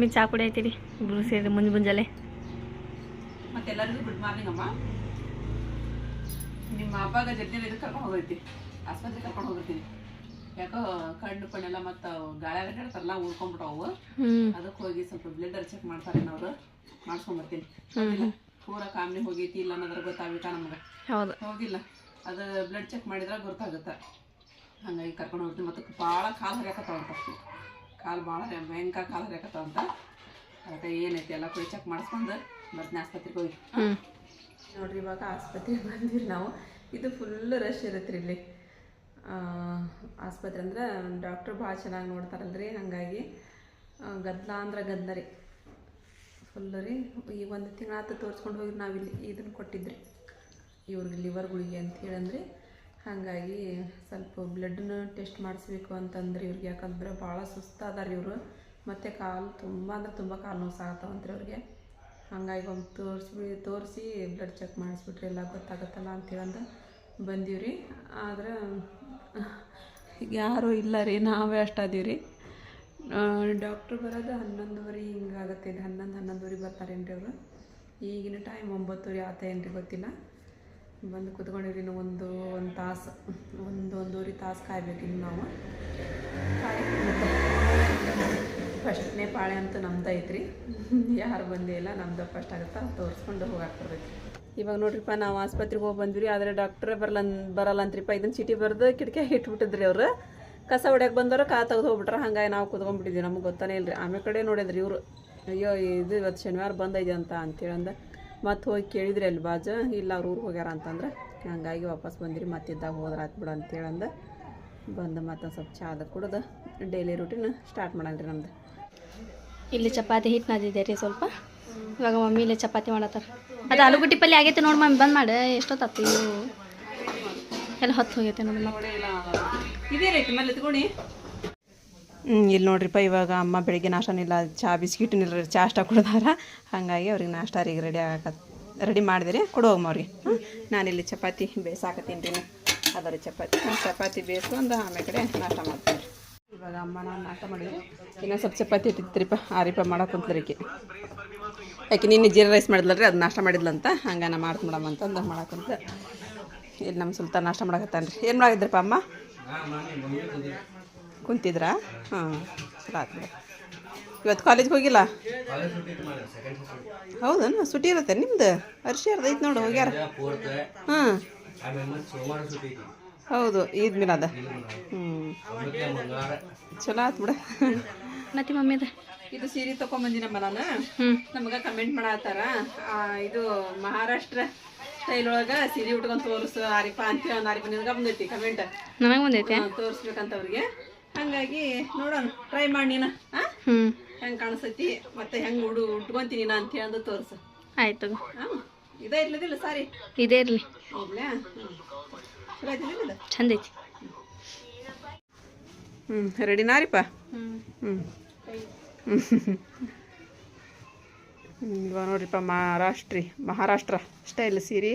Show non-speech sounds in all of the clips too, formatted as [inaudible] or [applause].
Mummy ಚಾ ಕುಡಿ ಆಯ್ತೀರಿ ಇಬ್ರು ಸೇರಿ ಮುಂಜ್ ಮುಂಜಾಲೆ ಮತ್ತೆಲ್ಲರಿಗೂ ಗುಡ್ ಮಾರ್ನಿಂಗ್ ಅಮ್ಮ. ನಿಮ್ಮ ಅಬ್ಬಾಗ ಜೊತೆ ಇದು ಕರ್ಕೊಂಡು ಹೋಗೈತಿ ಆಸ್ಪತ್ರೆ ಕರ್ಕೊಂಡು ಹೋಗಿರ್ತೀನಿ ಯಾಕೋ ಕಣ್ಣು ಕಣ್ಣೆಲ್ಲ ಮತ್ತು ಗಾಳಿ ಅಡ್ಡಾಡ್ತಾರಲ್ಲ ಉಳ್ಕೊಂಡ್ಬಿಟ್ಟವು ಹ್ಮ್. ಅದಕ್ಕೆ ಹೋಗಿ ಸ್ವಲ್ಪ ಬ್ಲಡ್ ಚೆಕ್ ಮಾಡ್ತಾರೆ ಅವ್ರು ಮಾಡ್ಸ್ಕೊಂಡ್ ಬರ್ತೀನಿ. ಪೂರ ಕಾಮ್ನಿ ಹೋಗೈತಿ ಇಲ್ಲ ಅನ್ನೋದ್ರ ಗೊತ್ತಾಗ್ಬೇಕ ನಮ್ಗೆ ಹೋಗಿಲ್ಲ. ಅದು ಬ್ಲಡ್ ಚೆಕ್ ಮಾಡಿದ್ರೆ ಗೊತ್ತಾಗುತ್ತೆ. ಹಂಗಾಗಿ ಕರ್ಕೊಂಡು ಹೋಗ್ತೀನಿ. ಮತ್ತು ಭಾಳ ಕಾಲು ಹರಿಯಾಕತ್ತಾವಂತ ಕಾಲು ಭಾಳ ಭಯಂಕರ ಕಾಲು ಹರಿಯಾಕತ್ತಾವಂತ ಅದಕ್ಕೆ ಏನೈತಿ ಎಲ್ಲ ಕೂಡ ಚೆಕ್ ಮಾಡಿಸ್ಕೊಂಡು ಬರ್ತೀನಿ ಆಸ್ಪತ್ರೆಗೆ ಹೋಗಿ. ನೋಡ್ರಿ ಇವಾಗ ಆಸ್ಪತ್ರೆಗೆ ಬಂದಿರಿ ನಾವು. ಇದು ಫುಲ್ ರಶ್ ಇರುತ್ತೆ ಇಲ್ಲಿ. ಆ, ಆಸ್ಪತ್ರೆ ಅಂದ್ರೆ ಡಾಕ್ಟ್ರು ಭಾಳ ಚೆನ್ನಾಗಿ ನೋಡ್ತಾರಲ್ರಿ ಹಾಗಾಗಿ ಹಂಗಾಗಿ ಗದ್ದಲ ಅಂದ್ರೆ ಗದ್ಲ ರೀ. ಫುಲ್ ರೀ. ಈ ಒಂದು ತಿಂಗಳಾತು ತೋರಿಸ್ಕೊಂಡು ಹೋಗಿ ನಾವಿಲ್ಲಿ. ಇದನ್ನು ಕೊಟ್ಟಿದ್ರಿ. ಇವ್ರಿಗೆ ಲಿವರ್ ಗುಳಿಗೆ ಅಂತ ಹೇಳಂದ್ರಿ. ಹಾಗಾಗಿ ಸ್ವಲ್ಪ ಬ್ಲಡ್ನ ಟೆಸ್ಟ್ ಮಾಡಿಸ್ಬೇಕು ಅಂತಂದ್ರೆ ಇವ್ರಿಗೆ ಯಾಕಂದ್ರೆ ಭಾಳ ಸುಸ್ತಾದಾರ ಇವರು. ಮತ್ತು ಕಾಲು ತುಂಬ ಅಂದ್ರೆ ತುಂಬ ಕಾಲು ನೋವು ಸಾಗತ್ತಾವಂತ್ರಿ ಅವ್ರಿಗೆ. ಹಾಗಾಗಿ ಒಂದು ತೋರಿಸ್ಬಿ ತೋರಿಸಿ ಬ್ಲಡ್ ಚೆಕ್ ಮಾಡಿಸ್ಬಿಟ್ರೆ ಎಲ್ಲ ಗೊತ್ತಾಗತ್ತಲ್ಲ ಅಂತೇಳಂದು ಬಂದೀವಿ ಆದ್ರೆ [laughs] ಯಾರೂ ಇಲ್ಲ ರೀ, ನಾವೇ ಅಷ್ಟು ಅದೀವಿ ರೀ ಡಾಕ್ಟ್ರು ಬರೋದು ಹನ್ನೊಂದುವರೆ ಹಿಂಗಾಗತ್ತೆ ಇದು ಹನ್ನೊಂದು ಹನ್ನೊಂದುವರೆ ಬರ್ತಾರೇನ್ರಿ ಅವರು. ಈಗಿನ ಟೈಮ್ ಒಂಬತ್ತುವರೆ ಆತ ಏನು ರೀ ಗೊತ್ತಿಲ್ಲ. ಬಂದು ಕುತ್ಕೊಂಡಿರಿ ಒಂದು ಒಂದು ತಾಸು, ಒಂದು, ಒಂದೂವರೆ ತಾಸು ಕಾಯ್ಬೇಕು ಇನ್ನು ನಾವು. ಫಸ್ಟ್ನೇ ಪಾಳೆ ಅಂತೂ ನಮ್ದು ಐತ್ರಿ. ಯಾರು ಬಂದೇ ಇಲ್ಲ, ನಮ್ದು ಫಸ್ಟ್ ಆಗುತ್ತಾ ತೋರಿಸ್ಕೊಂಡು ಹೋಗಾಕ್ ಇವಾಗ ನೋಡ್ರಿಪ್ಪ, ನಾವು ಆಸ್ಪತ್ರೆಗೆ ಹೋಗಿ ಬಂದ್ವಿ ಆದರೆ ಡಾಕ್ಟ್ರೇ ಬರಲ್ಲ ಬರಲ್ಲ ಅಂತ್ರಿಪ್ಪ ಇದನ್ನ ಚೀಟಿ ಬರೆದು ಕಿಟಕಿ ಇಟ್ಬಿಟ್ಟಿದ್ರಿ ಅವರು. ಕಸ ಹೊಡ್ಯಕ್ಕೆ ಬಂದವರು, ಕಾ ತೆಗೆದು ಹೋಗ್ಬಿಟ್ರೆ, ಹಂಗಾಗಿ ನಾವು ಕುತ್ಕೊಂಡ್ಬಿಟ್ಟಿದ್ವಿ, ನಮಗೆ ಗೊತ್ತಾನೇ ಇಲ್ರಿ. ಆಮೇಲೆ ಕಡೆ ನೋಡಿದ್ರಿ ಇವರು, ಅಯ್ಯೋ, ಇದು ಇವತ್ತು ಶನಿವಾರ ಬಂದೈತೆ ಅಂತ ಅಂತೇಳಂದ. ಮತ್ತೆ ಹೋಗಿ ಕೇಳಿದ್ರಿ ಅಲ್ಲಿ ಬಾಜು ಇಲ್ಲ ಅವ್ರು ಊರಿಗೆ ಹೋಗ್ಯಾರ ಅಂತಂದ್ರೆ? ಹಂಗಾಗಿ ವಾಪಸ್ ಬಂದಿರಿ ಮತ್ತಿದ್ದಾಗ ಹೋದ್ರೆ ಆಯ್ತು ಬಿಡು ಅಂತೇಳಂದ ಬಂದು ಮತ್ತೆ ಸ್ವಲ್ಪ ಚಾದ ಕುಡ್ದು. ಡೈಲಿ ರೂಟೀನ್ ಸ್ಟಾರ್ಟ್ ಮಾಡಲ್ರಿ ನಮ್ದು. ಇಲ್ಲಿ ಚಪಾತಿ ಹಿಟ್ಟು ನಾದಿದೆ ರೀ ಸ್ವಲ್ಪ. ಇವಾಗ ಮಮ್ಮಿ ಇಲ್ಲಿ ಚಪಾತಿ ಮಾಡತ್ತಾರ. ಅದು ಆಲೂಗಡ್ಡೆ ಪಲ್ಯ ಆಗೈತೆ ನೋಡಿ ಮಮ್ಮಿ ಬಂದ್ ಮಾಡ. ಎಷ್ಟೊತ್ತಾತು ಎಲ್ಲ ಹೊತ್ತು ಹೋಗೈತೆ ನೋಡಿ ಮತ್ತೆ ಇದೇ ರೀತಿ ಮೇಲೆ ಎತ್ಕೊಡಿ ಹ್ಞೂ ಇಲ್ಲಿ ನೋಡ್ರಿಪ್ಪ, ಇವಾಗ ಅಮ್ಮ ಬೆಳಿಗ್ಗೆ ನಾಷ್ಟನಿಲ್ಲ ಚಾ, ಬಿಸ್ಕಿಟ್ ಇಲ್ಲ ಚಹಾ ಅಷ್ಟ ಕುಡ್ದಾರ. ಹಾಗಾಗಿ ಅವ್ರಿಗೆ ನಾಷ್ಟ ರೀ ರೆಡಿ ಆಗಕ ರೆಡಿ ಮಾಡಿದಿರಿ ಕೊಡೋಗಮ್ಮ ಅವ್ರಿಗೆ. ನಾನಿಲ್ಲಿ ಚಪಾತಿ ಬೇಯಿಸಾಕತ್ತೀನಿ ರೀ ಅದರ ಚಪಾತಿ. ಚಪಾತಿ ಬೇಯಿಸ್ಕೊಂಡು ಆಮೇಲೆ ಕಡೆ ನಾಷ್ಟ ಮಾಡ್ತೀನಿ ಇವಾಗ ಅಮ್ಮ ನಾನು ನಾಷ್ಟ ಮಾಡಿದ್ವಿ. ಇನ್ನೂ ಸ್ವಲ್ಪ ಚಪಾತಿ ಇಟ್ಟಿತ್ರಿಪ್ಪ ಆರಿಪ ಮಾಡಕ್ಕೆ ಕುಂತ್ಲರಿಕೆ ಯಾಕೆ ನಿನ್ನೆ ಜೀರಾ ರೈಸ್ ಮಾಡಿದ್ಲರಿ ಅದು ನಾಷ್ಟ ಮಾಡಿದ್ಲಂತ. ಹಂಗೆ ನಾ ಮಾಡ್ತು ಮೇಡಮ್ ಅಂತಂದು ಮಾಡಕ್ಕಂತ ಇಲ್ಲಿ ನಮ್ಮ ಸುಲ್ತಾನ್ ನಾಷ್ಟ ಮಾಡಕತ್ತಾನ ರೀ ಏನು ಮಾಡಿದ್ರಪ್ಪ ಅಮ್ಮ? ಕುಂತಿದ್ರಾ? ಹಾಂ ಚಲೋ ಆತು ಬಿಡು ಇವತ್ತು ಕಾಲೇಜ್ಗೆ ಹೋಗಿಲ್ಲ? ಹೌದನ ಸುಟಿ ಇರುತ್ತೆ ನಿಮ್ದು? ಅರ್ಶಿ ಐತೆ ನೋಡು ಹೋಗ್ಯಾರ. ಹಾಂ. ಹೌದು ಈದ್ ಮಿಲಾದ. ಹ್ಞೂ ಚಲೋ ಆತು ಬಿಡ. ಮತ್ತೆ ಮಮ್ಮಿದ ಅದ? ಇದು ಸೀರೆ ತೊಗೊಂಬಂದಿನಮ್ಮ ನಾನು. ಹ್ಞೂ ನಮ್ಗೆ ಕಮೆಂಟ್ ಮಾಡತ್ತಾರ. ಆ, ಇದು ಮಹಾರಾಷ್ಟ್ರ ಸ್ಟೈಲ್ ಒಳಗೆ ಸೀರೆ ಉಟ್ಕೊಂಡು ತೋರಿಸು ಆರಿಪ ಅಂತ ಒಂದು ಆರಿಪ ನಿನಗೆ ಬಂದೈತಿ ಕಮೆಂಟ್ ನನಗೆ ಬಂದೈತಿ ತೋರಿಸ್ಬೇಕಂತ ಅವ್ರಿಗೆ. ಹಾಗಾಗಿ ನೋಡೋಣ ಟ್ರೈ ಮಾಡಿ ನೀನು ಹೆಂಗೆ ಕಾಣಿಸ್ತೈತಿ ಮತ್ತೆ ಹೆಂಗೆ ಉಡು ಉಟ್ಕೊಂತೀನಿ ನಾ ಅಂತ ಹೇಳಂದು ತೋರಿಸು. ಆಯ್ತು ಇದೇ ಇರ್ಲದಿಲ್ಲ ಸಾರಿ? ಇದೇ ಇರಲಿ. ಚಲೋ ಐತಿಲ್ಲ ಚಂದ ಐತಿ. ಹ್ಞೂ ರೆಡಿನಾರಿಪ್ಪ ಹ್ಞೂ ಹ್ಞೂ ಇವಾಗ ನೋಡ್ರಿಪ್ಪ ಮಹಾರಾಷ್ಟ್ರಿ ಮಹಾರಾಷ್ಟ್ರ. ಸ್ಟೈಲ್ ಸೀರೆ.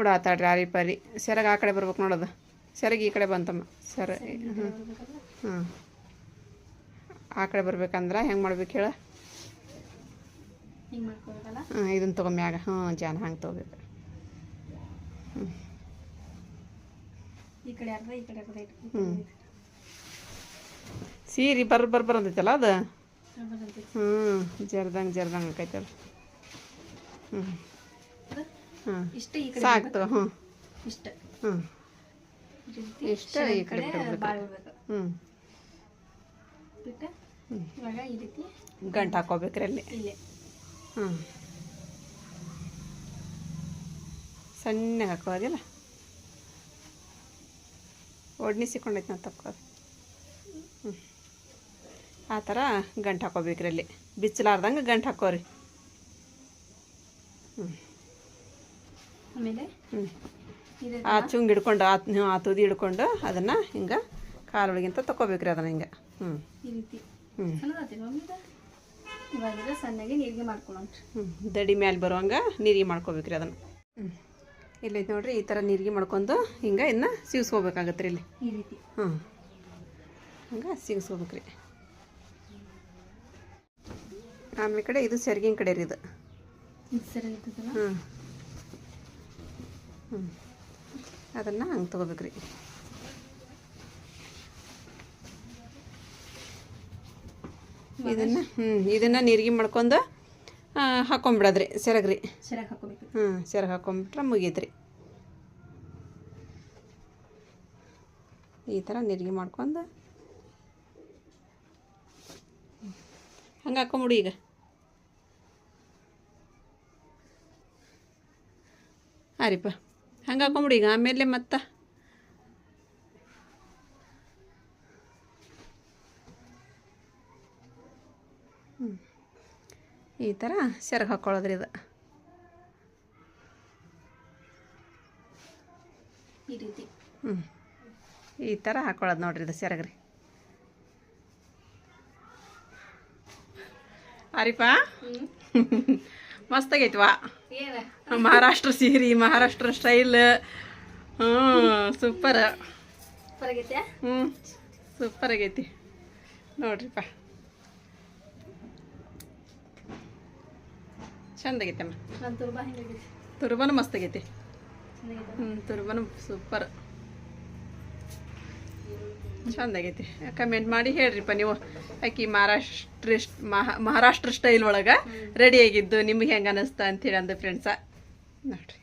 ಉಡಾತಾಡ್ರಿ ಆರಿ ರೀ ಸೆರಗ ಆ ಕಡೆ ಬರ್ಬೇಕು ನೋಡೋದು. ಸೆರಗ ಈ ಕಡೆ ಬಂತಮ್ಮ. ಸರಿ ಹ್ಞೂ ಆ ಕಡೆ ಬರ್ಬೇಕಂದ್ರೆ ಹೆಂಗೆ ಮಾಡ್ಬೇಕು ಹೇಳ? ಹಾಂ ಇದನ್ನು ತೊಗೊಂಬ್ಯಾಗ ಹ್ಞೂ ಜಾನ ಹಂಗೆ ತೊಗೋಬೇಕು. ಹ್ಞೂ ಸೀರೆ ಬರ್ ಬರ್ ಬರಂತೈತಲ್ಲ ಅದು? ಹ್ಞೂ ಜರ್ದಂಗೆ ಜರ್ದಂಗೆ ಆಕೈತಲ್ಲ ಹ್ಞೂ ಹಾಂ ಸಾಕ್ತು ಹ್ಞೂ ಇಷ್ಟ. ಹ್ಞೂ ಇಷ್ಟ ಈ ಕಡೆ ಹ್ಞೂ ಇವಾಗ ಈ ರೀತಿ ಗಂಟು ಹಾಕೋಬೇಕ್ರಿ ಅಲ್ಲಿ. ಹ್ಞೂ ಸಣ್ಣಗೆ ಹಾಕೋದಿಲ್ಲ ಒಡ್ನಿಸಿಕೊಂಡೈತೆ ನಾವು ತಕ್ಕೋದು ಹ್ಞೂ ಆ ಥರ ಗಂಟು ಹಾಕೋಬೇಕ್ರಿ ಅಲ್ಲಿ. ಬಿಚ್ಚಲಾರ್ದಂಗೆ ಗಂಟು ಹಾಕೋರಿ ಆಮೇಲೆ? ಹ್ಞೂ ಆ ಚುಂಗ್ ಹಿಡ್ಕೊಂಡು ಆ ನೀವು ಆ ತುದಿ ಹಿಡ್ಕೊಂಡು ಅದನ್ನು ಹಿಂಗೆ ಕಾಲೊಳಗಿಂತ ತಗೋಬೇಕ್ರಿ ಅದನ್ನು ಹಿಂಗೆ. ಹ್ಞೂ ಹ್ಞೂ ಸಣ್ಣಗೆ ನೀರಿಗೆ ಹ್ಞೂ ದಡಿ ಮ್ಯಾಲೆ ಬರುವಂಗೆ ನೀರಿಗೆ ಮಾಡ್ಕೋಬೇಕ್ರಿ ಅದನ್ನು. ಹ್ಞೂ ಇಲ್ಲೈತಿ ನೋಡ್ರಿ ಈ ಥರ ನೀರಿಗೆ ಮಾಡ್ಕೊಂಡು ಹಿಂಗೆ ಇನ್ನು ಸಿಗಿಸ್ಕೋಬೇಕಾಗತ್ತೆ ರೀ ಇಲ್ಲಿ. ಈ ರೀತಿ. ಹ್ಞೂ ಹಂಗೆ ಸಿಗಿಸ್ಕೋಬೇಕ್ರಿ. ಆಮೇಲೆ ಕಡೆ ಇದು ಸೆರ್ಗಿನ ಕಡೆ ರೀ ಇದು. ಹ್ಞೂ ಹ್ಞೂ ಅದನ್ನು ಹಂಗೆ ತೊಗೋಬೇಕ್ರಿ. ಇದನ್ನು ಹ್ಞೂ ಇದನ್ನು ನೀರಿಗೆ ಮಾಡ್ಕೊಂಡು ಹಾಕೊಂಬಿಡದ್ರಿ ಸೆರಗ್ರಿ. ಸರಿಯಾಗಿ ಹಾಕೋಬೇಕು. ಹ್ಞೂ ಸೆರಗ್ ಹಾಕೊಂಬಿಟ್ರೆ ಮುಗೀತ್ರಿ. ಈ ಥರ ನೀರಿಗೆ ಮಾಡ್ಕೊಂಡು. ಹಂಗೆ ಹಾಕೊಂಬಿಡಿ ಈಗ. ಹಾರಿಪ್ಪ ಹಂಗೆ ಹಾಕೊಂಬಿಡಿ ಈಗ ಆಮೇಲೆ ಮತ್ತೆ. ಹ್ಞೂ ಈ ಥರ ಸೆರಗ್ ಹಾಕ್ಕೊಳ್ಳೋದ್ರಿ ಇದು. ಈ ರೀತಿ. ಹ್ಞೂ ಈ ಥರ ಹಾಕ್ಕೊಳ್ಳೋದು ನೋಡ್ರಿ ಇದು ಸೆರಗ್ರಿ. ಆರಿಪಾ [laughs] ಮಸ್ತಾಗೈತ್ವಾ? ಏನು ಮಹಾರಾಷ್ಟ್ರ ಸೀರೆ ಮಹಾರಾಷ್ಟ್ರ ಸ್ಟೈಲ್ ಹ್ಞೂ ಸೂಪರ್ ಹ್ಞೂ ಸೂಪರ್ ಆಗೈತಿ. ನೋಡ್ರಿಪ್ಪ. ಚಂದ ಆಗೈತೆ ಅಮ್ಮ. ತುರ್ಬಾನು ಮಸ್ತ್ ಆಗೈತಿ. ಹ್ಞೂ ತುರ್ಬನು ಸೂಪರ್ ಆಗೈತಿ ಕಮೆಂಟ್ ಮಾಡಿ ಹೇಳ್ರಿಪ್ಪ ನೀವು. ಆಕಿ ಮಹಾರಾಷ್ಟ್ರ ಮಹಾ ಮಹಾರಾಷ್ಟ್ರ ಸ್ಟೈಲ್ ಒಳಗೆ ರೆಡಿ ಆಗಿದ್ದು ನಿಮ್ಗೆ ಹೆಂಗೆ ಅನಿಸ್ತಾ ಅಂತೇಳಿ ಅಂದ ಫ್ರೆಂಡ್ಸ ನೋಡ್ರಿ.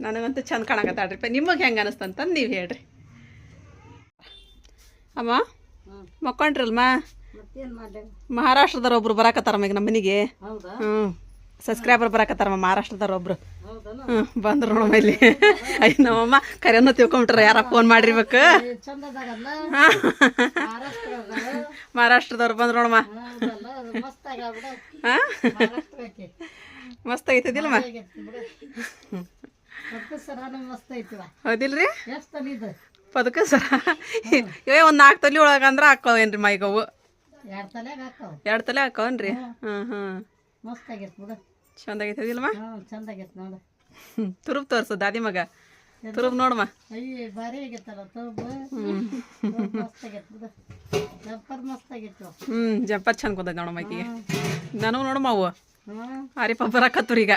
ನನಗಂತೂ ಚಂದ ಕಾಣಕತ್ತಾಳ್ರಿಪ್ಪ ನಿಮಗೆ ಹೆಂಗೆ ಅನಿಸ್ತಾ ಅಂತ ನೀವು ಹೇಳ್ರಿ. ಅಮ್ಮ ಮಕ್ಕೊಂಡ್ರಲ್ಮ? ಮಹಾರಾಷ್ಟ್ರದವ್ರು ಒಬ್ರು ಬರಾಕತ್ತಾರ ಈಗ ನಮ್ಮ ಮನೆಗೆ. ಹ್ಞೂ ಸಬ್ಸ್ಕ್ರೈಬರ್ ಬರಾಕತ್ತಾರಮ್ಮ ಮಹಾರಾಷ್ಟ್ರದವ್ರು ಒಬ್ರು. ಹ್ಞೂ ಬಂದ್ರು ನೋಡಮ್ಮ ಇಲ್ಲಿ ಅಯ್ಯ ನಮ್ಮಮ್ಮ ಕರೆಯನ್ನ ತಿಳ್ಕೊಂಬಿಟ್ರ ಯಾರ ಫೋನ್ ಮಾಡಿರ್ಬೇಕು. ಹಾಂ. ಮಹಾರಾಷ್ಟ್ರದವ್ರು. ಬಂದ್ರು ನೋಡಮ್ಮ. ಮಸ್ತ್ ಹಾಂ? ಐತಿವ ಹೌದಿಲ್ರಿ? ಪದಕ ಸರ? ಇವೇ ಒಂದು ನಾಲ್ಕು ತಲೆ ಒಳಗೆ ಅಂದ್ರೆ ಹಾಕೋವೇನ್ರಿ ಮೈಗವು ಎರಡು ತಲೆ ಹಾಕವು ಎರಡು ತಲೆ ಹಾಕೋನ್ರಿ ಹಾಂ ಹ್ಞೂ ಮಸ್ತ್ ಆಗೈತೆ ಬಿಡು ಚಂದ ಆಗೈತೆ ನೋಡು. ತುರುಬ್ ತೋರ್ಸು ದಾದಿ ಮಗ. ತುರುಬ್ ನೋಡಮ್ಮ ಅಯ್ಯ ಭಾರಿ ಆಗೈತಲ್ಲ ತೋಬು ಮಸ್ತ್ ಆಗೈತೆ ಬಿಡು. ಜಂಪರ್ ಮಸ್ತ್ ಆಗೈತೆ. ಹ್ಞೂ ಜಂಪರ್ ಚಂದ ಕುಂತೈತೆ ನೋಡಮ್ಮ ಆಕಿಗೆ ನನಗೂ ನೋಡಮ್ಮ ಅವು. ಆರಿ ಬರಾಕತ್ತವ್ರಿ ಈಗ.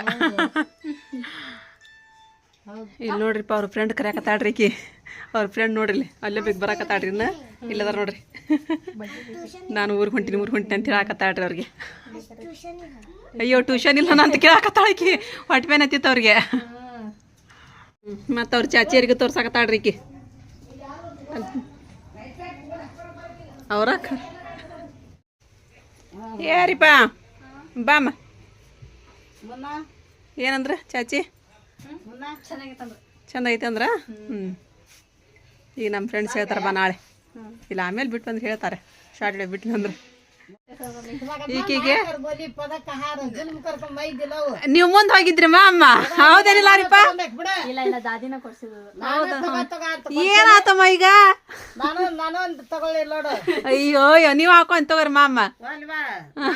ಇಲ್ಲಿ ನೋಡ್ರಿಪ್ಪ ಅವ್ರ ಫ್ರೆಂಡ್ ಕರೆಯಕತ್ತಾಡ್ರಿ ಈಕಿ. ಅವ್ರ ಫ್ರೆಂಡ್ ನೋಡ್ರಿ ಅಲ್ಲೇ ಬಿಗ್ ಬರಕತ್ತಾಡ್ರಿ ಇನ್ನ. ಇಲ್ಲದಾರ ನೋಡ್ರಿ. ನಾನು ಊರಿಗೆ ಹೊಂಟಿನಿ ಊರಿಗೆ ಹೊಂಟಿನಿ ಅಂತ ಹೇಳಕತ್ತಾಡ್ರಿ ಅವ್ರಿಗೆ. ಅಯ್ಯೋ ಟ್ಯೂಷನ್ ಇಲ್ಲ ಅಂತ ಕೇಳಕತ್ತಾಳ ಈಕಿ. ಹೊಟ್ಟೆ ಮೇಲೆ ಹತ್ತಿತ್ತು ಅವ್ರಿಗೆ. ಮತ್ತು ಅವ್ರ ಚಾಚಿಯರಿಗೆ ತೋರ್ಸಕತ್ತಾಡ್ರಿ ಈಕಿ. ಅವ್ರ ಏರಿಪ್ಪ ಮುನ್ನ ಏನಂದ್ರ ಚಾಚಿ? ಚಂದ ಐತೆ ಅಂದ್ರ. ಹ್ಞೂ ಈಗ ನಮ್ಮ ಫ್ರೆಂಡ್ಸ್ ಹೇಳ್ತಾರಪ್ಪ ಬಾ ನಾಳೆ. ಇಲ್ಲ ಆಮೇಲೆ ಬಿಟ್ಟು ಬಂದ್ರೆ ಹೇಳ್ತಾರೆ. ಶಾರ್ಟ್ ಬಿಟ್ಟು ಅಂದ್ರೆ ಈಕಿಗೆ ನೀವು ಮುಂದೆ ಹೋಗಿದ್ರಿ ಅಮ್ಮ ಹೌದೇನಿಲ್ಲ ರೀಪ ಬಿಡ. ಇಲ್ಲ ಇಲ್ಲ ದಾದಿನ ಕೊಡ್ಸಿದ್ರು ಏನಾತಮ್ಮ ಈಗ? ನಾನು ನಾನು ತಗೊಳ್ಳಿ ನೋಡು. ಅಯ್ಯೋ ಅಯ್ಯೋ ನೀವು ಹಾಕೊಂಡ್ ತಗೋರಿ ಮಾಮ್ಮ ಹಾ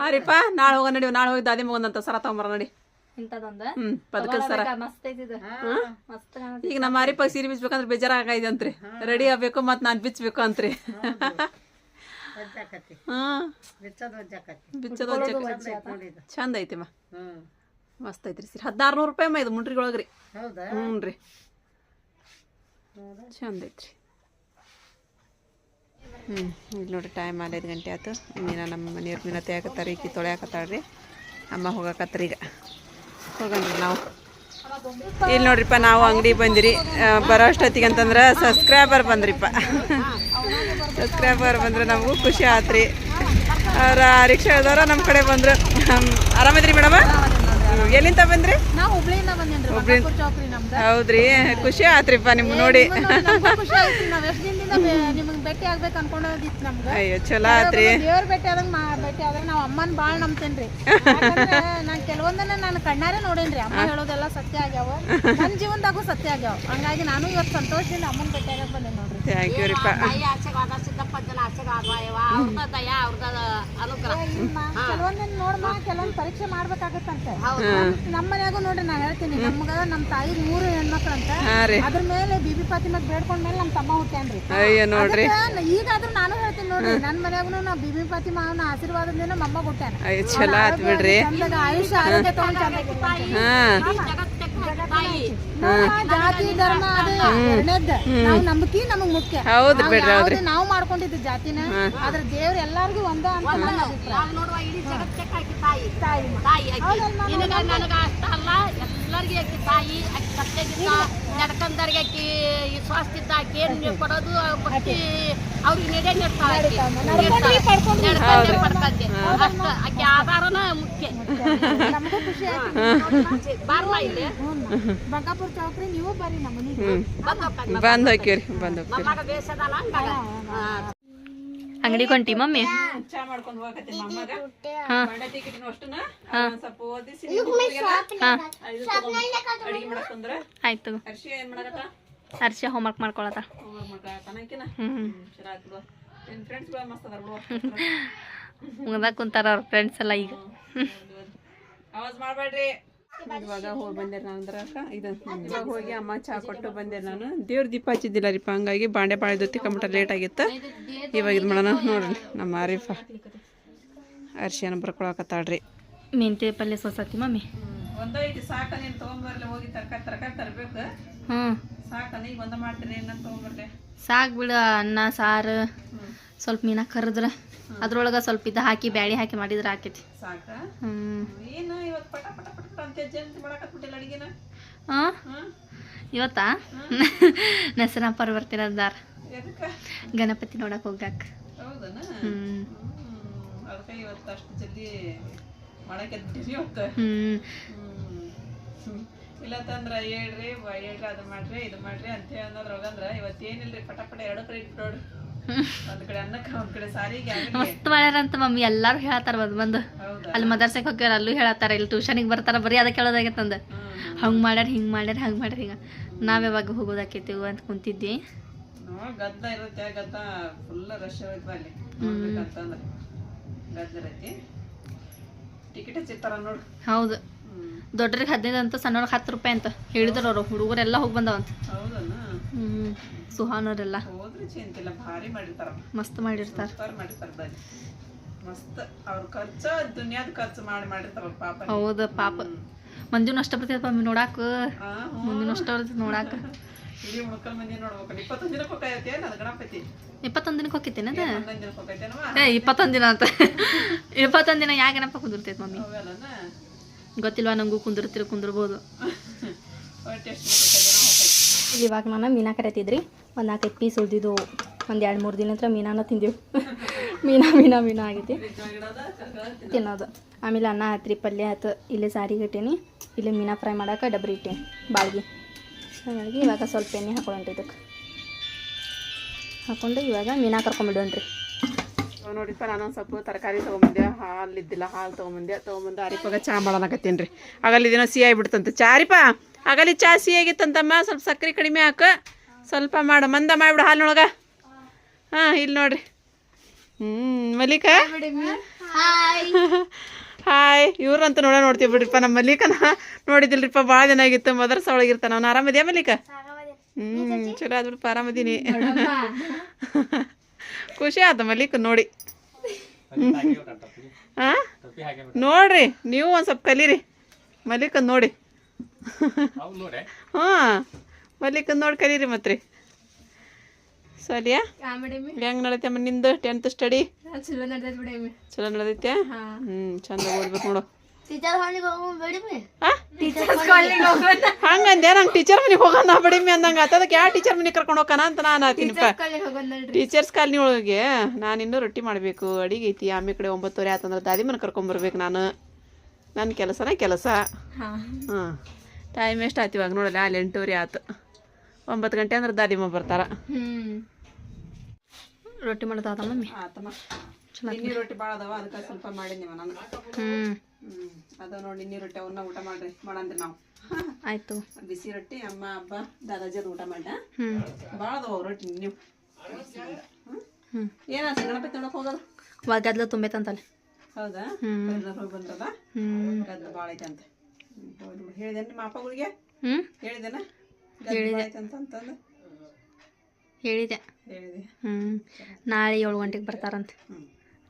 ಹಾರಿಪ್ಪ ನಾಳೆ ಹೋಗ ನಡಿ ನಾಳೆ ಹೋಗಿ ದಾದಿ ಮಗಂದಂತ ಸರ ತಗೊಂಬರ ನಡಿ. ಇಂಥದೊಂದ ಹ್ಞೂ ಪದಕ ಸರ. ಮಸ್ತ್ ಐತಿದು. ಮಸ್ತ್ ಈಗ ನಮ್ಮ ಮಾರಿಪ್ಪ ಸೀರೆ ಬಿಚ್ಬೇಕಂದ್ರೆ ಆಗಿದೆ ಅಂತ್ರಿ ರೆಡಿ ಆಗ್ಬೇಕು ಮತ್ ನಾನು ಬಿಚ್ಚಬೇಕು ಅಂತ್ರಿ. ಚಂದ ಐತಿ ಹ್ಮ್. ಮಸ್ತ್ ಐತ್ರಿ ಸೀರೆ. ಹದಿನಾರು ನೂರು ರೂಪಾಯಿ ಅಮ್ಮ ಇದು ಮುಂಡ್ರಿಗೊಳಗ್ರಿ ಹೌದಾ? ಹ್ಞೂ ರೀ. ಚಂದ ಐತ್ರಿ. ಹ್ಞೂ ಇಲ್ಲಿ ನೋಡಿರಿ ಟೈಮ್ ಐದು ಗಂಟೆ ಆಯ್ತು ಇನ್ನೇನ ನಮ್ಮ ಮನೆಯವ್ರ ಮೀನ ಕಿ ಈಕಿ ತೊಳೆಯಕತ್ತಾಳ್ರಿ. ಅಮ್ಮ ಹೋಗಕತ್ತರಿ ಈಗ. ಹೋಗಣ್ರಿ ನಾವು. ಇಲ್ಲಿ ನೋಡ್ರಿಪ್ಪ, ನಾವು ಅಂಗಡಿ ಬಂದಿರಿ. ಬರೋ ಅಷ್ಟೊತ್ತಿಗೆ ಅಂತಂದ್ರೆ ಸಬ್ಸ್ಕ್ರೈಬರ್ ಬಂದ್ರಿಪ್ಪ. ಸಬ್ಸ್ಕ್ರೈಬರ್ ಬಂದ್ರೆ ನಮಗೂ ಖುಷಿ ಆತ್ರಿ. ಅವ್ರ ರಿಕ್ಷಾದವ್ರ ನಮ್ಮ ಕಡೆ ಬಂದರು. ಆರಾಮದ್ರಿ ಮೇಡಮ? ಎಲ್ಲಿಂದ ಬಂದ್ರಿ? ನಾವು ಹುಬ್ಳಿಯಿಂದ ಬಂದೇನ್ರಿ ಹುಬ್ಳಿ ಚೌಕ್ರಿ ನಮ್ದು. ಹೌದ್ರಿ ಖುಷಿ ಆತ್ರಿಪ್ಪ ನಿಮ್ ನೋಡಿ. ಖುಷಿ ಆಯ್ತು ನಾವ್ ಎಷ್ಟ್ ದಿನದಿಂದ ನಿಮಗೆ ಭೇಟಿ ಆಗ್ಬೇಕು ಅನ್ಕೊಂಡಿತ್ತು ನಮ್ಗೆ. ಅಯ್ಯೋ ಚಲೋ ಆತ್ರಿ. ದೇವ್ರ ಭೇಟಿ ಆದಂಗ ಮಾ ಭೇಟಿ ಆದ್ರೆ ನಾವ್ ಅಮ್ಮನ್ ಬಾಳ್ ನಂಬ್ತೇನ್ರಿ. ನಾನ್ ಕೆಲವೊಂದನ್ನ ನಾನು ಕಣ್ಣಾರೆ ನೋಡೇನ್ರಿ ಅಮ್ಮ ಹೇಳೋದೆಲ್ಲ ಸತ್ಯ ಆಗ್ಯಾವ. ನನ್ನ ಜೀವನದಾಗೂ ಸತ್ಯ ಆಗ್ಯಾವ. ಹಂಗಾಗಿ ನಾನು ಇವತ್ತು ಸಂತೋಷದಿಂದ ಅಮ್ಮನ್ ಭೇಟಿ ಆಗಕ್ ಬಂದೆ ನೋಡ್ರಿ. ಥ್ಯಾಂಕ್ ಯು ರೀಪ್ಪ ಸಿದ್ದಪ್ಪ ಜನ ಅವ್ರದ ದಯ ಕೆಲವೊಂದ್ ಪರೀಕ್ಷೆ ಮಾಡ್ಬೇಕಾಗತ್ತಂತೆ. ನಮ್ಮ ಮನ್ಯಾಗೂ ನೋಡ್ರಿ ನಾ ಹೇಳ್ತೀನಿ ನಮ್ಗ ನಮ್ ತಾಯಿ ಮೂರು ಹೆಣ್ಮಕ್ಳಂತ. ಅದ್ರ ಮೇಲೆ ಬಿಬಿ ಫಾತಿಮಾಗ್ ಬೇಡ್ಕೊಂಡ್ ಮೇಲೆ ನಮ್ ತಮ್ಮ ಹುಟ್ಟ್ಯಾನ್ರಿ. ಅಯ್ಯ ನೋಡ್ರಿ. ಈಗ ಈಗಾದ್ರೂ ನಾನು ಹೇಳ್ತೀನಿ ನೋಡ್ರಿ ನನ್ ಮನ್ಯಾಗೂ ನಾ ಬಿಬಿ ಫಾತಿಮಾ ಅವನ ಆಶೀರ್ವಾದದಿಂದ ಮೊಮ್ಮ ಹುಟ್ಟ್ಯಾನ. ಅಯ್ಯ ಚಲೋ ಆತ್ ಬಿಡ್ರಿ. ಚಂದಾಗ ಆಯುಷ್ಯ ಆರೋಗ್ಯ ತಗೊಂಡ್ ಚೆನ್ನಾಗಿ ಜಾತಿ ಧರ್ಮ ಅದು ಎರಡನೇದ್ದ ನಾವು ನಂಬಿಕೆ ನಮಗ್ ಮುಖ್ಯ. ಹೌದು ನಾವ್ ಬಿಡ್ರಿ ಹೌದ್ರಿ. ಯಾವ್ದು ನಾವು ಮಾಡ್ಕೊಂಡಿದ್ದು ಜಾತಿನ ಆದ್ರ ದೇವ್ರ ಎಲ್ಲಾರ್ಗೂ ಒಂದ ಅಂತ ನನ್ನ ಅಭಿಪ್ರಾಯ. ನೋಡುವ ಇಡೀ ಜಗತ್ತಕ್ಕೆ ಆಕಿ ತಾಯಿ. ತಾಯಿ. ಆಕಿ ಹೌದಲ್ಮ? ನಿನಗ ನನಗ ಅಷ್ಟ ಅಲ್ಲ ಎಲ್ಲರಿಗೂ ಆಕಿ ತಾಯಿ ಆಕಿ ಸತ್ಯಗಿದ್ದ ನಡ್ಕಂದರ್ಗೆ ಆಕಿ ವಿಶ್ವಾಸದಿದ್ದ ಆಕಿ ಏನ್ ಕೊಡೋದು ಭಕ್ತಿ ಅವ್ರಿಗೆ ನಡೆ ನಿರ್ತಾಳ ಆಕಿ ನಡ್ಕೊಂಡ್ವಿ, ಪಡ್ಕೊಂಡ್ವಿ. ನಡ್ಕೊಂಡ್ವಿ ಪಡ್ಕೊಂಡೆ ಅಷ್ಟ ಆಕಿ ಆಧಾರನ ಮುಖ್ಯ. ನಮಗೂ ಖುಷಿ ಆಯ್ತು. ಬಾರ್ಲ ಇಲ್ಲಿ? ಬಂಗಾಪುರ ಚೌಕ್ರಿ ನೀವು ಬರ್ರಿ ನಮ್ಮ ಮನಿಗೆ ಬಂದ್ ಹೋಗ್ತೀವ್ರಿ ಬಂದ್ ಹೋಗ್ತೀವಿ ಅಂಗಡಿ ಕೊಂಟಿ ಮಮ್ಮಿ ಆಯ್ತು Harshi homework Arshi homework ಮಾಡ್ಕೊಳತ ಮುಗ್ದಾಗ ಕುಂತಾರ ಅವ್ರ ಫ್ರೆಂಡ್ಸ್ ಎಲ್ಲ ಈಗ ಆವಾಜ್ ಮಾಡ್ಬೇಡ್ರಿ ಇವಾಗ ಹೋಗಿ ಬಂದೆ ನಾನು ಅಂದ್ರ ಇದು ಇವಾಗ ಹೋಗಿ ಅಮ್ಮ ಚಾ ಕೊಟ್ಟು ಬಂದೆ ನಾನು. ದೇವ್ರ ದೀಪ ಹಚ್ಚಿದ್ದಿಲ್ಲ ರೀಪ ಹಂಗಾಗಿ ಬಾಂಡೆ ಬಾಳೆ ದೊತ್ತಿ ಕಂಪ್ಯೂಟರ್ ಲೇಟ್ ಆಗಿತ್ತು. ಇವಾಗ ಇದು ಮಾಡೋಣ ನೋಡ್ರಿ ನಮ್ಮ ಆರೀಫ. ಅರ್ಶಿಯನ್ನು ಬರ್ಕೊಳಕತ್ತಾಳ್ರಿ. ಮೆಂತೆ ಪಲ್ಯ ಸೋಸಾಕಿ ಮಮ್ಮಿ ಒಂದ ಸಾಕು ಸಾಕ ನೀನು ತೊಗೊಂಬರ್ಲಿ ಹೋಗಿ ತರಕಾರಿ ತರಕಾರಿ ತರ್ಬೇಕು. ಹ್ಞೂ ಸಾಕ ಈಗ ಒಂದ ಮಾಡ್ತೀನಿ ಏನಂತ ತೊಗೊಂಬರ್ಲಿ. ಸಾಕು ಬಿಡು ಅನ್ನ ಸಾರು. ಸ್ವಲ್ಪ ಮೀನ ಕರೆದ್ರೆ ಅದ್ರೊಳಗೆ ಸ್ವಲ್ಪ ಇದು ಹಾಕಿ ಬ್ಯಾಳಿ ಹಾಕಿ ಮಾಡಿದ್ರೆ ಆಕೈತಿ. ಸಾಕ? ಹ್ಞೂ ಏನು ಇವತ್ತು? ನಸರಾಪರ್ ಎದಕ್ಕೆ? ಗಣಪತಿ ನೋಡಕ್ ಹೋಗಾಕ ಹ್ಮ್. ಇಲ್ಲತ್ತಂದ್ರ ಹೇಳ್ರಿ ಹೇಳ್ರಿ ಅದು ಮಾಡ್ರಿ ಇದು ಮಾಡ್ರಿ ಅಂತ ಹೇಳಿ ಅನ್ನೋದ್ರೊಳಗಂದ್ರ ಇವತ್ತೇನಿಲ್ರಿ ಪಟ ಪಟ ಎರಡು ಕಡೆ ಇಟ್ಬಿಡೋಡ್ರಿ [laughs] ಮಸ್ತ್ ಮಾಡ್ಯಾರಂತ ಮಮ್ಮಿ ಎಲ್ಲಾರು ಹೇಳತ್ತಾರ ಬಂದ್ ಬಂದು. ಅಲ್ಲಿ ಮದರ್ಸಕ್ಕೆ ಹೋಗ್ಯಾರ ಅಲ್ಲೂ ಹೇಳತ್ತಾರ ಇಲ್ಲಿ ಟ್ಯೂಷನಿಗೆ ಬರ್ತಾರ ಬರೀ ಅದಕ್ಕೆ ಹೇಳೋದಾಗೈತಂದ ಹಂಗ್ ಹಂಗೆ ಮಾಡ್ಯಾರ ಹಿಂಗ್ ಮಾಡ್ಯಾರ ಹಂಗ್ ಮಾಡ್ಯಾರ ಹಿಂಗ. ನಾವ್ ಯಾವಾಗ ಹೋಗೋದಾಕೈತಿ ಅಂತ ಕುಂತಿದ್ವಿ. ನೋಡ್ ಗದ್ದ ಇರುತ್ತೆ ಗದ್ದ ಫುಲ್ ರಶ್ ಇರುತ್ತೆ ಅಲ್ಲಿ. ನೋಡ್ಬೇಕಂತಂದ್ರ ಗದ್ದ ಇರೈತಿ. ಟಿಕೆಟ್ ಹಚ್ಚಿರ್ತಾರ ನೋಡು. ಹೌದು. ದೊಡ್ಡ ದೊಡ್ಡರಿಗೆ ಹದಿನೈದು ಅಂತ ಸಣ್ಣವ್ರಿಗೆ ಹತ್ತು ರೂಪಾಯಿ ಅಂತ ಹೇಳಿದ್ರು ಅವರು. ಹುಡುಗರೆಲ್ಲ ಹೋಗಿ ಬಂದವಂತ. ಹ್ಞೂ ಸುಹಾನವರೆಲ್ಲ ಹೋದ್ರೆ ಚಿಂತಿಲ್ಲ ಭಾರಿ ಮಾಡಿರ್ತಾರ. ಮಸ್ತ್ ಮಾಡಿರ್ತಾರ. ಸೂಪರ್ ಮಾಡಿರ್ತಾರ ಬನ್ನಿ. ಮಸ್ತ್. ಅವ್ರ ಖರ್ಚು ದುನಿಯಾದ ಖರ್ಚು ಮಾಡಿ ಮಾಡಿರ್ತಾರ ಪಾಪ ಹೌದು ಪಾಪ. ಮಂಜುನ ಅಷ್ಟ ಬರ್ತೈತೆ ಮಮ್ಮಿ ನೋಡಾಕ. ಮುಂದಿನ ಅಷ್ಟ ಬರ್ತೈತೆ ನೋಡಾಕ. [laughs] ಇಡೀ ಮುಳ್ಕಲ್ ಮಂದಿ ನೋಡ್ಬೇಕು. ಇಪ್ಪತ್ತೊಂದು ದಿನಕ್ಕೆ ಹೋಗೈತೆ ಅದು ಗಣಪತಿ? ಇಪ್ಪತ್ತೊಂದು ದಿನಕ್ಕೆ ಹೋಗಿತ್ತೇನೆ ಅದು? ಹನ್ನೊಂದು ದಿನಕ್ಕೆ ಹೋಗೈತೇನವ ಏ ಇಪ್ಪತ್ತೊಂದು ದಿನ ಅಂತ. [laughs] ಇಪ್ಪತ್ತೊಂದು ದಿನ ಯಾಕೆ ಗಣಪ ಕುಂದಿರ್ತೈತೆ ಮಮ್ಮಿ? ಗೊತ್ತಿಲ್ವಾ ನಂಗೂ ಕುಂದಿರ್ತಿರು ಕುಂದಿರ್ಬೋದು [laughs] ಒಟ್ಟು ಎಷ್ಟು ಜನ ಹೋಗೈತಿ ಇಲ್ಲಿ ಇವಾಗ ನಾನು ಮೀನಾ ಕರೆತಿದ್ರಿ. ಒಂದು ನಾಲ್ಕೈದು ಪೀಸ್ ಉಳ್ದಿದ್ದು ಒಂದು ಎರಡು ಮೂರು ದಿನ ಹತ್ರ ಮೀನಾನ ತಿಂದೆವು. ಮೀನಾ ಮೀನಾ ಮೀನಾ ಆಗೈತಿ. ತಿನ್ನೋದು. ಆಮೇಲೆ ಅನ್ನ ಹತ್ರಿ, ಪಲ್ಯ ಆಯ್ತು ಇಲ್ಲೇ ಸಾರಿ ಇಟ್ಟೀನಿ. ಇಲ್ಲೇ ಮೀನಾ ಫ್ರೈ ಮಾಡೋಕೆ ಡಬ್ರಿ ಇಟ್ಟೀನಿ, ಬಾಳ್ಗಿ. ಹಾಗಾಗಿ ಇವಾಗ ಸ್ವಲ್ಪ ಎಣ್ಣೆ ಹಾಕೊಂಡು ಇದಕ್ಕೆ ಹಾಕೊಂಡು ಇವಾಗ ಮೀನಾ ಕರ್ಕೊಂಬಿಡೋಣ್ರಿ ನೋಡಿ ನೋಡಿಪ್ಪ ನಾನೊಂದು ಸ್ವಲ್ಪ ತರಕಾರಿ ತೊಗೊಂಬಂದೆ. ಹಾಲು ಇದ್ದಿಲ್ಲ, ಹಾಲು ತೊಗೊಂಬಂದೆ. ತೊಗೊಂಬಂದು ಅರಿಪಾಗ ಚಾ ಮಾಡೋಣಕತ್ತೀನಿ ರೀ. ಆಗಲ್ಲಿ ದಿನ ಸಿಹಿ ಆಗಿಬಿಡ್ತಂತೆ. ಚಾ ಅರಿಪ ಚಾಸಿ ಚಾ ಆಗಿತ್ತಂತಮ್ಮ ಸ್ವಲ್ಪ ಸಕ್ಕರೆ ಕಡಿಮೆ ಹಾಕು. ಸ್ವಲ್ಪ ಮಾಡು. ಮಂದ ಮಾಡಿಬಿಡು ಹಾಲಿನೊಳಗೆ. ಹಾಂ ಇಲ್ಲಿ ನೋಡ್ರಿ. ಹ್ಞೂ ಮಲ್ಲಿಕ? ಹಾಯ್ ಇವ್ರಂತ ನೋಡ ನೋಡ್ತೀವಿ ಬಿಡ್ರಿಪ್ಪ ನಮ್ಮ ಮಲ್ಲಿಕನ. ನೋಡಿದಿಲ್ರಿಪ್ಪ ಭಾಳ ದಿನ ಆಗಿತ್ತು. ಮದರ್ಸ ಒಳಗಿರ್ತಾನ ಅವ್ನು ಆರಾಮದ್ಯಾ ಮಲ್ಲಿಕ? ಹ್ಞೂ ಚಲೋ ಆದ್ ಬಿಡಪ್ಪ ಆರಾಮದೀನಿ. ಖುಷಿ ಆಯ್ತು ಮಲ್ಲಿಕ ನೋಡಿ. ಹಾಂ? ನೋಡ್ರಿ ನೀವು ಒಂದು ಸ್ವಲ್ಪ ಕಲೀರಿ. ಮಲ್ಲಿಕ ನೋಡಿ. ಹಾಂ ಮಲ್ಲಿಕನ್ ನೋಡಿ ಕಲೀರಿ ಮತ್ರಿ. ಸರಿಯಾ? ಹೆಂಗ್ ನಡೀತಮ್ಮ ನಿಂದು ಟೆಂತ್ ಸ್ಟಡಿ ಚಲೋ ನಡೆದೈತೆ ಬಿಡಿ ಚಲೋ ನಡೆದೈತೆ? ಹ್ಞೂ ಚಂದ ಓದ್ಬೇಕು ನೋಡು. ಹಂಗಂದೆ ನಂಗೆ ಟೀಚರ್ ಮನೆಗೆ ಹೋಗೋಣ ಬಡಿಮೆ ಅಂದಂಗೆ ಆತ. ಅದಕ್ಕೆ ಯಾವ ಟೀಚರ್ ಮನೆಗೆ ಕರ್ಕೊಂಡು ಹೋಗೋಣ ಅಂತ ನಾನು ಆತೀನಿ ಟೀಚರ್ಸ್ ಕಾಲನಿ ಒಳಗೆ ನಾನು ಇನ್ನೂ ರೊಟ್ಟಿ ಮಾಡಬೇಕು. ಅಡಿಗೆ ಐತಿ ಆಮೇಲೆ ಕಡೆ ಒಂಬತ್ತುವರೆ ಆತಂದ್ರೆ ದಾದಿ ಮನೆ ಕರ್ಕೊಂಬರ್ಬೇಕು ನಾನು. ನನ್ನ ಕೆಲಸನ ಕೆಲಸ. ಹಾಂ. ಟೈಮ್ ಎಷ್ಟು ಆಯ್ತು ಇವಾಗ ನೋಡಲ್ಲ ಅಲ್ಲಿ ಎಂಟೂವರೆ ಆತು ಒಂಬತ್ತು ಗಂಟೆ ಅಂದ್ರೆ ದಾದಿಮ್ಮ ಬರ್ತಾರ. ಹ್ಞೂ ರೊಟ್ಟಿ ಮಾಡೋದಾದ ಮಮ್ಮಿ? ಆತಮ್ಮ. ಇನ್ನಿ ರೊಟ್ಟಿ ಭಾಳ ಅದಾವ ಅದಕ್ಕೆ ಸ್ವಲ್ಪ ಮಾಡೀನಿ ನಾನು ಹ್ಞೂ ಹ್ಞೂ ಅದ ನೋಡಿ ಇನ್ನಿ ರೊಟ್ಟಿ ಅವನ್ನ ಊಟ ಮಾಡ್ರಿ ಮಾಡಂದ್ರಿ ನಾವು. ಆಯ್ತು. ಬಿಸಿ ರೊಟ್ಟಿ ಅಮ್ಮ ಅಬ್ಬ ದಾದಾಜಿ ಊಟ ಮಾಡ ಹ್ಞೂ ಭಾಳ ಅದಾವ ರೊಟ್ಟಿ ನೀವು. ಏನ ಏನಾಯ್ತು ಗಣಪತಿ ನೋಡಕ್ ಹೋಗಲ್ಲ ಗದ್ಲ ತುಂಬೈತಂತಲ್ಲ ಹೌದಾ? ಹೋಗಿ ಬಂದ್ರಲ್ಲ ಹ್ಞೂ ಗದ್ದು ಭಾಳ ಐತೆ ಅಂತ ಹೇಳಿದೆ ಹ್ಮ್ ಅಪ್ಪಗಳಿಗೆ ಹ್ಞೂ ಹೇಳಿದೆನ? ಹೇಳಿದೆ. ಐತೆ ಹೇಳಿದೆ. ಹೇಳಿದೆ. ಹ್ಞೂ ನಾಳೆ ಏಳು ಗಂಟೆಗೆ ಬರ್ತಾರಂತ.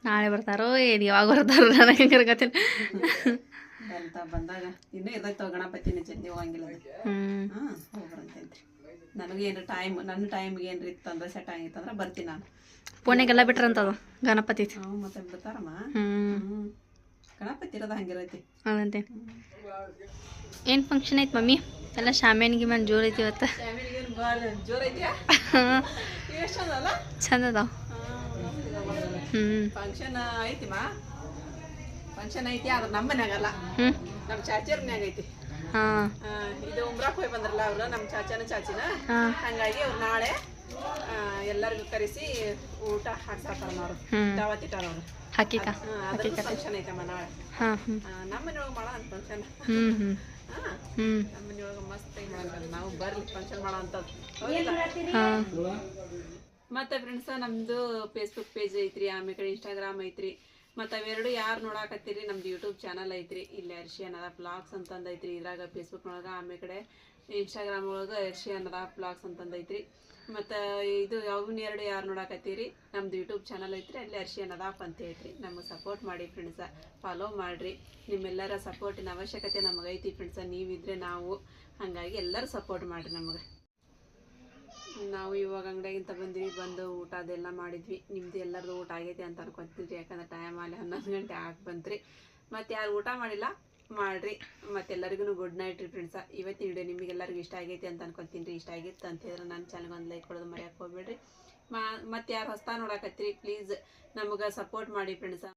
ನಾಳೆ ಬರ್ತಾರೋ ಏನು ಯಾವಾಗ ಬರ್ತಾರೋ ನನಗೆ ಗೊತ್ತಿಲ್ಲ ಅಂತ ಬಂದಾಗ. ಇನ್ನೂ ಇರ್ತೈತೆ ಗಣಪತಿನ ಜಲ್ದಿ ಹೋಗಂಗಿಲ್ಲ ಹ್ಞೂ ನನಗೆ ಏನು ಟೈಮ್ ನನ್ನ ಟೈಮ್ಗೆ ಏನ್ರಿ ಇತ್ತಂದ್ರೆ ಸೆಟ್ ಆಗಿತ್ತಂದ್ರೆ ಬರ್ತೀನಿ ನಾನು. ಫೋನಾಗೆಲ್ಲ ಬಿಟ್ರಂತದು ಗಣಪತಿ. ಹ್ಞೂ ಮತ್ತೆ ಬಿಡ್ತಾರಮ್ಮ? ಹ್ಞೂ ಗಣಪತಿ ಇರೋದು ಹಂಗಿರೈತಿ. ಅದಂತೆ ಏನು ಫಂಕ್ಷನ್ ಐತೆ ಮಮ್ಮಿ? ಎಲ್ಲ ಶಾಮ್ಯಾನ್ ಗಿಮ್ಯಾನ್ ಜೋರ್ ಐತಿ ಇವತ್ತು? ಚಂದ ಅದಾವ ಹ್ಞೂ ಫಂಕ್ಷನ್ ಐತಿ ಮಾ. ಫಂಕ್ಷನ್ ಐತಿ ಆದ್ರೆ ನಮ್ಮ ಮನ್ಯಾಗಲ್ಲ. ಹ್ಞೂ ನಮ್ಮ ಚಾಚಿಯರ್ ಮನ್ಯಾಗ ಐತಿ. ಹಾಂ. ಇದು ಉಮ್ರಾಕ್ ಹೋಗಿ ಬಂದ್ರಲ್ಲ ಅವರು ನಮ್ಮ ಚಾಚನ ಚಾಚಿನ. ಹಂಗಾಗಿ ಅವ್ರು ನಾಳೆ ಎಲ್ಲರಿಗೂ ಕರೆಸಿ ಊಟ ಹಾಕ್ಸಾತಾರ ಅವರು. ದಾವತ್ ಇಟ್ಟಾರ ಅವರು ಹಾಕಿಕ ಅದ್ರ ಫಂಕ್ಷನ್ ಐತಮ್ಮ ನಾಳೆ. ಹಾಂ ಹ್ಞೂ ಆ, ನಮ್ಮ ಮನೆಯೊಳಗೆ ಮಾಡೋ ಅಂತ ಫಂಕ್ಷನ್ ಹ್ಞೂ ಹ್ಞೂ ಹಾಂ. ಹ್ಞೂ ನಮ್ಮ ಮನೆಯೊಳಗೆ ಮಸ್ತ್ ಮಾಡೋಣ ನಾವು ಬರ್ಲಿ ಫಂಕ್ಷನ್ ಮಾಡೋ ಅಂತ ಹೌದಿಲ್ಲ ಹಾಂ. ಮತ್ತೆ ಫ್ರೆಂಡ್ಸ ನಮ್ದು ಫೇಸ್ಬುಕ್ ಪೇಜ್ ಐತ್ರಿ ಆಮೇಲೆ ಕಡೆ ಇನ್ಸ್ಟಾಗ್ರಾಮ್ ಐತ್ರಿ. ಮತ್ತು ಅವೆರಡು ಯಾರು ನೋಡಾಕತ್ತೀರಿ? ನಮ್ದು ಯೂಟ್ಯೂಬ್ ಚಾನಲ್ ಐತ್ರಿ. ಇಲ್ಲಿ ಅರ್ಶಿ ಅನ್ನದ ಬ್ಲಾಗ್ಸ್ ಅಂತಂದು ಐತ್ರಿ. ಇದ್ರಾಗ ಫೇಸ್ಬುಕ್ನೊಳಗೆ ಆಮೇಲೆ ಕಡೆ ಇನ್ಸ್ಟಾಗ್ರಾಮ್ ಒಳಗೆ ಅರ್ಶಿ ಅನ್ನದ ಬ್ಲಾಗ್ಸ್ ಅಂತಂದು ಐತ್ರಿ. ಮತ್ತು ಇದು ಅವನ್ನ ಎರಡು ಯಾರು ನೋಡಕತ್ತೀರಿ ನಮ್ದು ಯೂಟ್ಯೂಬ್ ಚಾನಲ್ ಐತ್ರಿ, ಅಲ್ಲಿ ಅರ್ಶಿ ಅನ್ನದಾಪ್ ಅಂತ ಹೇಳ್ರಿ. ನಮಗೆ ಸಪೋರ್ಟ್ ಮಾಡಿ ಫ್ರೆಂಡ್ಸ ಫಾಲೋ ಮಾಡಿರಿ. ನಿಮ್ಮೆಲ್ಲರ ಸಪೋರ್ಟಿನ ಅವಶ್ಯಕತೆ ನಮಗೆ ಐತಿ ಫ್ರೆಂಡ್ಸ ನೀವಿದ್ರೆ ನಾವು. ಹಾಗಾಗಿ ಎಲ್ಲರೂ ಸಪೋರ್ಟ್ ಮಾಡಿರಿ ನಮಗೆ. ನಾವು ಇವಾಗ ಅಂಗಡಿಯಾಗಿಂತ ಬಂದ್ವಿ, ಬಂದು ಊಟ ಅದೆಲ್ಲ ಮಾಡಿದ್ವಿ. ನಿಮ್ದು ಎಲ್ಲರದು ಊಟ ಆಗೈತಿ ಅಂತ ಅನ್ಕೊತೀವಿ ಯಾಕಂದ್ರೆ ಟೈಮ್ ಅಲ್ಲಿ ಹನ್ನೊಂದು ಗಂಟೆ ಆಗಿ ಬಂತ್ರಿ. ಮತ್ತು ಯಾರು ಊಟ ಮಾಡಿಲ್ಲ? ಮಾಡ್ರಿ. ಮತ್ತೆಲ್ಲರಿಗೂ ಗುಡ್ ನೈಟ್ ರೀ ಫ್ರೆಂಡ್ಸ ಇವತ್ತಿನ ವಿಡಿಯೋ ನಿಮಗೆಲ್ಲರಿಗೂ ಇಷ್ಟ ಆಗೈತಿ ಅಂತ ಅನ್ಕೊಂತೀನಿ ರೀ. ಇಷ್ಟ ಆಗಿತ್ತು ಅಂತ ಹೇಳಿದ್ರೆ ನನ್ನ ಚಾನಲ್ಗೆ ಒಂದು ಲೈಕ್ ಕೊಡೋದು ಮರೆಯೋಕೆ ಹೋಗ್ಬೇಡ್ರಿ. ಮತ್ತೆ ಯಾರು ಹೊಸ್ತಾ ನೋಡಕತ್ತೀರಿ ಪ್ಲೀಸ್ ನಮಗೆ ಸಪೋರ್ಟ್ ಮಾಡಿ ಫ್ರೆಂಡ್ಸ